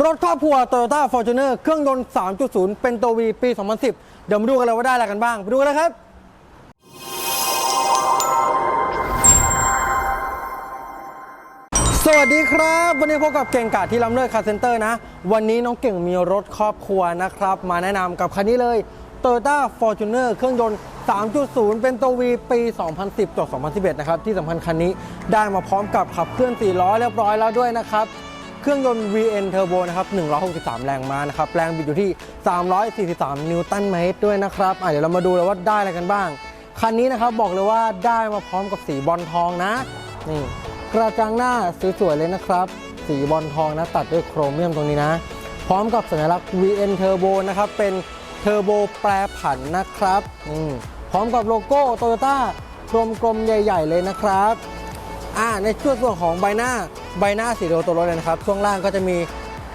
รถครอบครัว Toyota Fortuner เครื่องยนต์ 3.0 เป็นตัว V ปี 2010 เดี๋ยวมาดูกันเลยว่าได้อะไรกันบ้าง ไปดูกันเลยครับ สวัสดีครับ วันนี้พบกับเก่งกาจที่ลำเลิศคาร์เซ็นเตอร์นะ วันนี้น้องเก่งมีรถครอบครัวนะครับ มาแนะนำกับคันนี้เลย Toyota Fortuner เครื่องยนต์ 3.0 เป็นตัว V ปี 2010 ต่อ 2011 นะครับ ที่สำคัญคันนี้ได้มาพร้อมกับขับเคลื่อน 4 ล้อเรียบร้อยแล้วด้วยนะครับ เครื่องยนต์ VN Turbo นะครับ 163 แรงม้านะครับ แรงบิดอยู่ที่ 343 นิวตันเมตรด้วยนะครับเดี๋ยวเรามาดูเลยว่าได้อะไรกันบ้าง คันนี้นะครับบอกเลยว่าได้มาพร้อมกับสีบอลทองนะ นี่ กระจังหน้าสวยๆเลยนะครับ สีบอลทองนะตัดด้วยโครเมียมตรงนี้นะ พร้อมกับสัญลักษณ์ VN Turbo นะครับ เป็นเทอร์โบแปรผันนะครับ พร้อมกับโลโก้โตโยต้ากลมๆ ใหญ่ ๆ เลยนะครับ อ่าในช่วงส่วนของใบหน้าใบหน้าสีเดียวตัวรถเลยนะครับ ช่วงล่างก็จะมี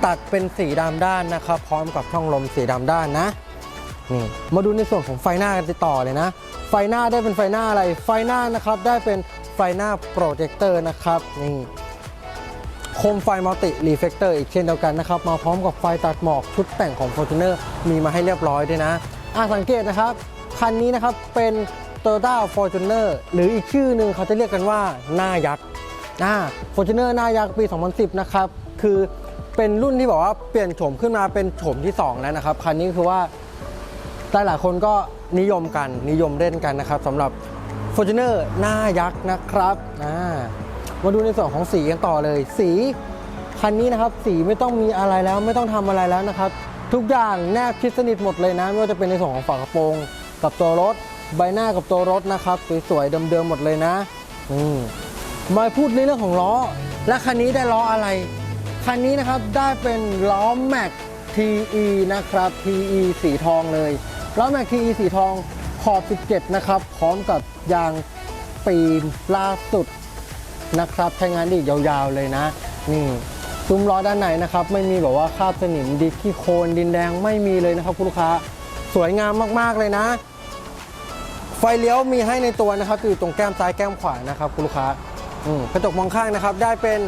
ตัดเป็นสีดำด้านนะครับ พร้อมกับช่องลมสีดำด้านนะนี่มาดูในส่วนของไฟหน้ากันต่อเลยนะ ไฟหน้าได้เป็นไฟหน้าอะไร ไฟหน้านะครับได้เป็นไฟหน้าโปรเจคเตอร์นะครับนี่โคมไฟมัลติรีเฟกเตอร์อีกเช่นเดียวกันนะครับ มาพร้อมกับไฟตัดหมอกชุดแต่งของ Fortuner มีมาให้เรียบร้อยด้วยนะอ่าสังเกตนะครับ คันนี้นะครับเป็น Toyota Fortuner หรืออีกชื่อหนึ่งเขาจะเรียกกันว่าหน้ายักษ์อ่า Fortuner หน้ายักษ์ปี 2010 นะครับ คือเป็นรุ่นที่บอกว่าเปลี่ยนโฉมขึ้นมาเป็นโฉมที่ 2 แล้วนะครับ คันนี้คือว่าหลายหลายคนก็นิยมกันนิยมเล่นกันนะครับสำหรับ Fortuner หน้ายักษ์นะครับอ่ามาดูในส่วนของสีกันต่อเลย สีคันนี้นะครับสีไม่ต้องมีอะไรแล้วไม่ต้องทำอะไรแล้วนะครับ ทุกอย่างแนบชิดสนิทหมดเลยนะไม่ว่าจะเป็นในส่วนของฝากระโปรง กับตัวรถ ใบหน้ากับตัวรถนะครับสวยๆเดิมๆหมดเลยนะอืมมาพูดในเรื่องของล้อ และคันนี้ได้ล้ออะไร คันนี้นะครับได้เป็นล้อแม็ก TE นะครับ TE สีทองเลยล้อแม็ก TE สีทองขอบ 17 นะครับ พร้อมกับยางปีนล่าสุดนะครับใช้งานได้อีกยาวๆเลยนะ นี่ซุ้มล้อด้านในนะครับ ไม่มีแบบว่าคราบสนิมดินขี้โคลนดินแดงไม่มีเลยนะครับคุณลูกค้า สวยงามมากๆเลยนะ ไฟเลี้ยวมีให้ในตัวนะครับอยู่ตรงแก้มซ้ายแก้มขวานะครับคุณลูกค้ากระจกมองข้างนะครับได้เป็น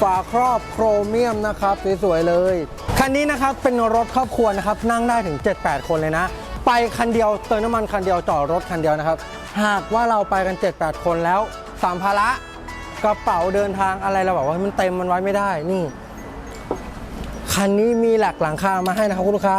ฝาครอบโครเมียมนะครับสวยๆเลย คันนี้นะครับเป็นรถครอบครัวนะครับนั่งได้ถึง 7-8 คนเลยนะ ไปคันเดียวเติมน้ำมันคันเดียวจอดรถคันเดียวนะครับ หากว่าเราไปกัน 7-8 คนแล้วสามภาระกระเป๋าเดินทางอะไรเราบอกว่ามันเต็มมันไว้ไม่ได้นี่คันนี้มีหลักหลังคามาให้นะครับคุณลูกค้า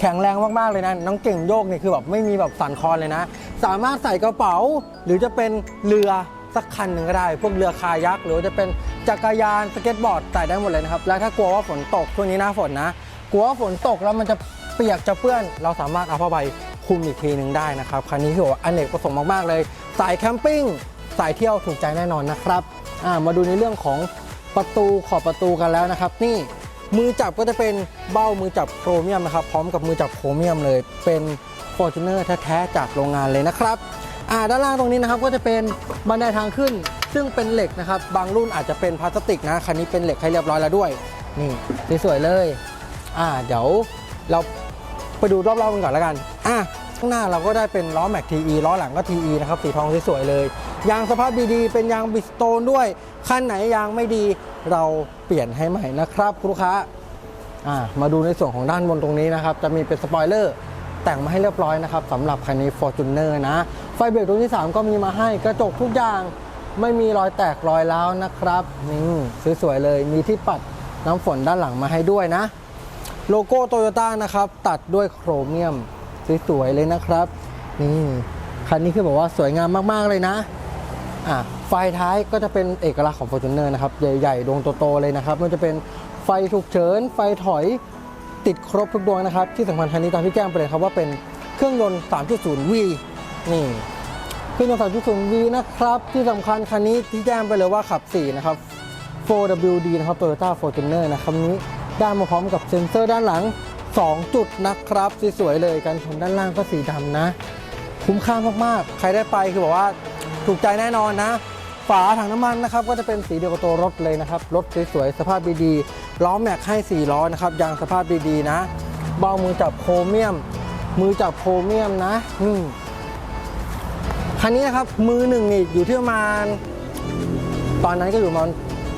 แข็งแรงมากๆเลยนะน้องเก่งโยกเนี่ยคือแบบไม่มีแบบสั่นคลอนเลยนะ สามารถใส่กระเป๋า หรือจะเป็นเรือสักคันหนึ่งก็ได้ พวกเรือคายักหรือจะเป็นจักรยานสเก็ตบอร์ดใส่ได้หมดเลยนะครับ แล้วถ้ากลัวว่าฝนตกช่วงนี้หน้าฝนนะ กลัวว่าฝนตกแล้วมันจะเปียกจะเปื้อน เราสามารถเอาผ้าใบคลุมอีกทีหนึ่งได้นะครับคันนี้คือว่าอเนกประสงค์มากๆเลยสายแคมปิ้งสายเที่ยวถูกใจแน่นอนนะครับมาดูในเรื่องของประตูขอบประตูกันแล้วนะครับ นี่มือจับก็จะเป็นเบ้ามือจับโครเมียมนะครับ พร้อมกับมือจับโครเมียมเลยเป็น f o r t u n e r แท้ๆจากโรงงานเลยนะครับอ่าด้านล่างตรงนี้นะครับก็จะเป็นบันไดทางขึ้น ซึ่งเป็นเหล็กนะครับ บางรุ่นอาจจะเป็นพลาสติกนะคันนี้เป็นเหล็กให้เรียบร้อยแล้วด้วย นี่สวยๆเลยอ่าเดี๋ยวเราไปดูรอบๆกันก่อนแล้วกันอะข้างหน้าเราก็ได้เป็นล้อแม็ก TE ล้อหลังก็ TE นะครับสีทองสวยๆเลย ยางสภาพดีๆเป็นยางบิสโตนด้วยคันไหนยางไม่ดีเราเปลี่ยนให้ใหม่นะครับคุณลูกค้าอ่ามาดูในส่วนของด้านบนตรงนี้นะครับ จะมีเป็นสปอยเลอร์ แต่งมาให้เรียบร้อยนะครับสำหรับคันนี้ Fortuner นะ ไฟเบรกตรงที่ 3 ก็มีมาให้กระจกทุกอย่างไม่มีรอยแตกรอยร้าวนะครับนี่สวยๆเลยมีที่ปัดน้ำฝนด้านหลังมาให้ด้วยนะ โลโก้โตโยต้านะครับ ตัดด้วยโครเมียมสวยๆเลยนะครับ นี่คันนี้คือบอกว่าสวยงามมากๆเลยนะอะไฟท้ายก็จะเป็นเอกลักษณ์ของ Fortuner นะครับ ใหญ่ๆดวงโตๆเลยนะครับมันจะเป็นไฟฉุกเฉิน ไฟถอย ติดครบทุกดวงนะครับ ที่สำคัญคันนี้ตามที่แจ้งไปเลยครับว่าเป็นเครื่องยนต์ 3.0V นี่เครื่องยนต์ 3.0V นะครับ ที่สำคัญคันนี้ที่แจ้งไปเลยว่าขับ 4 นะครับ 4WD นะครับ Toyota Fortuner นะครับนี้ได้มาพร้อมกับเซ็นเซอร์ด้านหลัง 2 จุดนะครับ สวยๆเลยกันชนด้านล่างก็สีดำนะ คุ้มค่ามากๆ ใครได้ไปคือบอกว่าถูกใจแน่นอนนะ ฝาถังน้ำมันนะครับก็จะเป็นสีเดียวกับตัวรถเลยนะครับ รถสวยๆ สภาพดีๆ ล้อแม็กให้ 4 ล้อนะครับยางสภาพดีๆนะ เบามือจับโครเมียม มือจับโครเมียมนะอืมคันนี้นะครับมือหนึ่งนี่อยู่ที่ประมาณ ตอนนั้นก็อยู่ประมาณ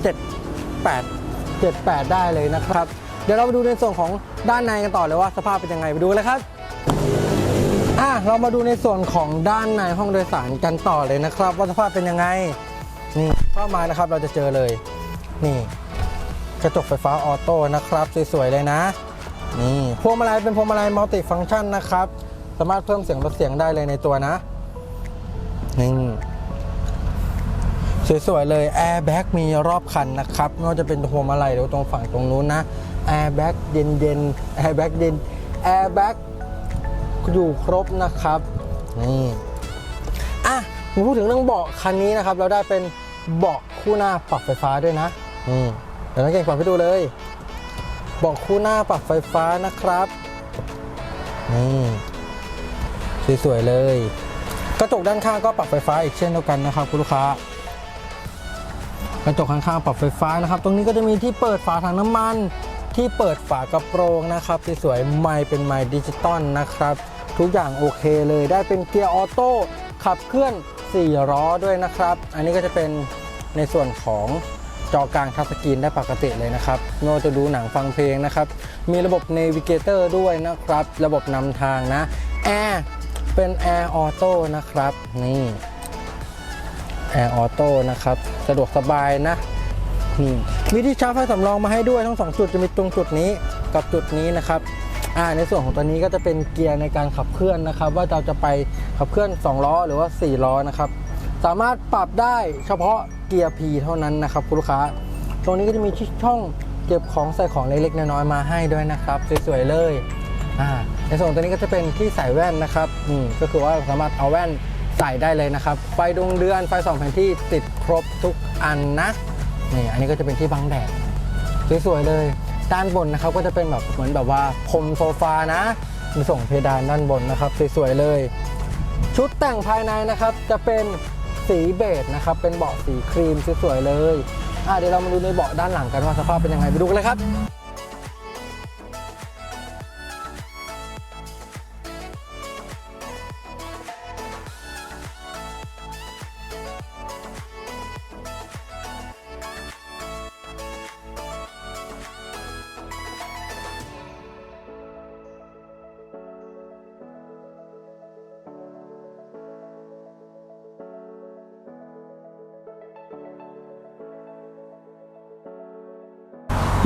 7 8 7 8ได้เลยนะครับ เดี๋ยวเราไปดูในส่วนของด้านในกันต่อเลยว่าสภาพเป็นยังไงไปดูเลยครับอะเรามาดูในส่วนของด้านในห้องโดยสารกันต่อเลยนะครับ ว่าสภาพเป็นยังไงนี่เข้ามานะครับเราจะเจอเลย นี่ กระจกไฟฟ้าออโต้นะครับสวยๆเลยนะนี่พวงมาลัยเป็นพวงมาลัยมัลติฟังก์ชันนะครับสามารถเพิ่มเสียงลดเสียงได้เลยในตัวนะนี่สวยๆเลยแอร์แบ็กมีรอบคันนะครับไม่ว่าจะเป็นพวงมาลัยหรือตรงฝั่งตรงนู้นนะแอร์แบ็กเย็นๆแอร์แบ็กเย็นแอร์แบ็กอยู่ครบนะครับนี่อะมพูดถึงเรื่องเบาะคันนี้นะครับ เราได้เป็นเบาะคู่หน้าปรับไฟฟ้าด้วยนะนี่ เดี๋ยวน้องเก่งปรับให้ดูเลยบาะคู่หน้าปรับไฟฟ้านะครับนี่สวยๆเลย กระจกด้านข้างก็ปรับไฟฟ้าอีกเช่นเดียวกันนะครับคุณลูกค้ากระจกข้างๆปรับไฟฟ้านะครับ ตรงนี้ก็จะมีที่เปิดฝาถังน้ำมัน ที่เปิดฝากระโปรงนะครับสวยๆไมค์เป็นไมค์ดิจิตอลนะครับ ทุกอย่างโอเคเลยได้เป็นเกียร์ออโต้ขับเคลื่อน4ล้อด้วยนะครับ อันนี้ก็จะเป็นในส่วนของ จอกลางทัชสกรีนได้ปกติเลยนะครับไม่ว่าจะดูหนังฟังเพลงนะครับ มีระบบ Navigator ด้วยนะครับ ระบบนำทางนะแอร์เป็นแอร์ออโต้นะครับ นี่แอร์ออโต้นะครับ สะดวกสบายนะนี่มีที่ชาร์จไฟสำรองมาให้ด้วยทั้ง 2 จุดจะมีตรงจุดนี้กับจุดนี้นะครับอ่าในส่วนของตัวนี้ก็จะเป็นเกียร์ในการขับเคลื่อนนะครับ ว่าเราจะไปขับเคลื่อน 2 ล้อหรือว่า 4 ล้อนะครับ สามารถปรับได้เฉพาะเกียร์ P เท่านั้นนะครับคุณลูกค้า ตรงนี้ก็จะมีช่องเก็บของใส่ของเล็กๆน้อยๆมาให้ด้วยนะครับสวยๆเลยอ่าในส่วนตัวนี้ก็จะเป็นที่ใส่แว่นนะครับอืมก็คือว่าสามารถเอาแว่นใส่ได้เลยนะครับ ไฟดวงเดือนไฟส่องแผนที่ติดครบทุกอันนะนี่อันนี้ก็จะเป็นที่บังแดดสวยๆเลย ด้านบนนะครับก็จะเป็นแบบเหมือนแบบว่าพรมโซฟานะมีส่งเพดานด้านบนนะครับสวยๆเลย ชุดแต่งภายในนะครับจะเป็น สีเบจนะครับ เป็นเบาะสีครีมสวยๆเลย อะเดี๋ยวเรามาดูในเบาะด้านหลังกันว่าสภาพเป็นยังไงไปดูกันเลยครับ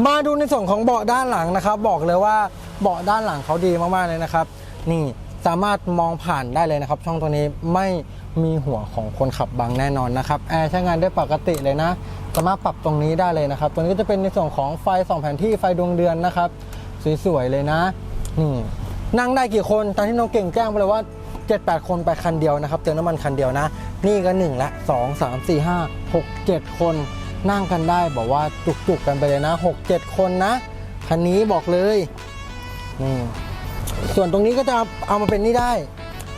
มาดูในส่วนของเบาะด้านหลังนะครับ บอกเลยว่าเบาะด้านหลังเขาดีมากๆเลยนะครับ นี่สามารถมองผ่านได้เลยนะครับ ช่องตัวนี้ไม่มีหัวของคนขับบังแน่นอนนะครับแอร์ใช้งานได้ปกติเลยนะสามารถปรับตรงนี้ได้เลยนะครับ ตัวนี้ก็จะเป็นในส่วนของไฟส่องแผนที่ไฟดวงเดือนนะครับ สวยๆเลยนะนี่นั่งได้กี่คนตามที่น้องเก่งแจ้งไปเลยว่า 7-8 คนไปคันเดียวนะครับเติมน้ำมันคันเดียวนะ นี่ก็1ละ2 3 4 5 6 7 คน นั่งกันได้บอกว่าจุกๆกันไปเลยนะ 6-7 คนนะคันนี้บอกเลยนี่ส่วนตรงนี้ก็จะเอามาเป็นนี่ได้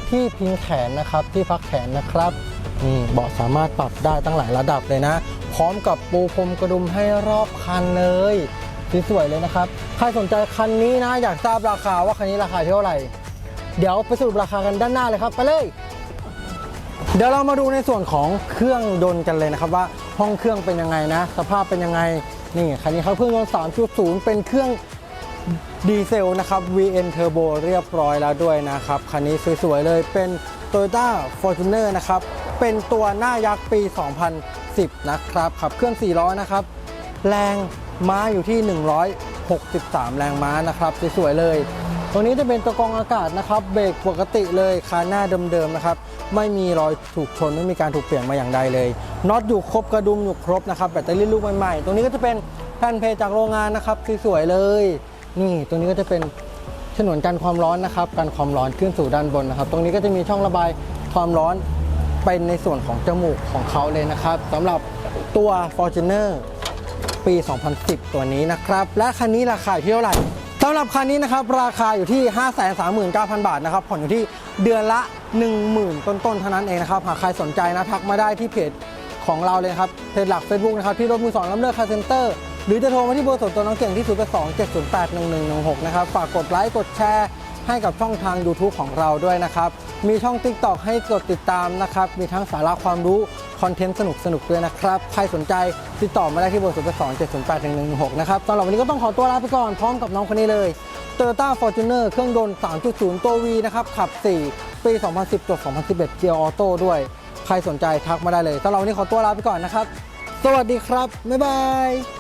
ที่พิงแขนนะครับที่พักแขนนะครับนี่เบาะสามารถปรับได้ตั้งหลายระดับเลยนะ พร้อมกับปูพรมกระดุมให้รอบคันเลยสวยๆเลยนะครับ ใครสนใจคันนี้นะ อยากทราบราคาว่าคันนี้ราคาเท่าไหร่ เดี๋ยวไปสรุปราคากันด้านหน้าเลยครับ ไปเลย เดี๋ยวเรามาดูในส่วนของเครื่องยนต์กันเลยนะครับว่า ห้องเครื่องเป็นยังไงนะ สภาพเป็นยังไง นี่คันนี้เขาเครื่องยนต์3.0 เป็นเครื่องดีเซลนะครับ VN Turbo เรียบร้อยแล้วด้วยนะครับ คันนี้สวยๆเลยเป็น Toyota Fortuner นะครับ เป็นตัวหน้ายักษ์ปี 2010 นะครับ ขับเคลื่อน4ล้อนะครับ แรงม้าอยู่ที่ 163 แรงม้านะครับ สวยๆเลย ตรงนี้จะเป็นตัวกรองอากาศนะครับเบรกปกติเลยคาหน้าเดิมๆนะครับไม่มีรอยถูกชนไม่มีการถูกเปลี่ยนมาอย่างใดเลยน็อตอยู่ครบกระดุมอยู่ครบนะครับแบตเตอรี่ลูกใหม่ๆตรงนี้ก็จะเป็นแผ่นเพจจากโรงงานนะครับสวยๆเลย นี่ตรงนี้ก็จะเป็นฉนวนกันความร้อนนะครับกันความร้อนขึ้นสู่ด้านบนนะครับ ตรงนี้ก็จะมีช่องระบายความร้อนเป็นในส่วนของจมูกของเขาเลยนะครับสำหรับตัว Fortuner ปี 2010 ตัวนี้นะครับ และคันนี้ราคาเท่าไหร่ สำหรับคันนี้นะครับราคาอยู่ที่ 539,000 บาทนะครับผ่อนอยู่ที่เดือนละ 10,000 ต้นๆเท่านั้นเองนะครับหากใครสนใจนะทักมาได้ที่เพจของเราเลยครับเพจหลัก Facebook นะครับที่รถมือสองลำเลิกคาร์เซ็นเตอร์หรือจะโทรมาที่เบอร์ส่วนตัวน้องเก่งที่0 2 7 0 8 1 1 1 6 นะครับ ฝากกดไลค์กดแชร์ให้กับช่องทาง YouTube ของเราด้วยนะครับ มีช่อง TikTok ให้กดติดตามนะครับ มีทั้งสาระความรู้ คอนเทนต์สนุกสนุกๆด้วยนะครับ ใครสนใจติดต่อมาได้ที่เบอร์0 2 7 0 8 1 1 1 6นะครับสำหรับวันนี้ก็ต้องขอตัวลาไปก่อนพร้อมกับน้องคนนี้เลย Toyota Fortuner เครื่องยนต์ 3.0 ตัว V นะครับ ขับ 4 ปี 2010จด2011 เกียร์ออโต้ด้วย ใครสนใจทักมาได้เลยสำหรับวันนี้ขอตัวลาไปก่อนนะครับ สวัสดีครับ บ๊ายบาย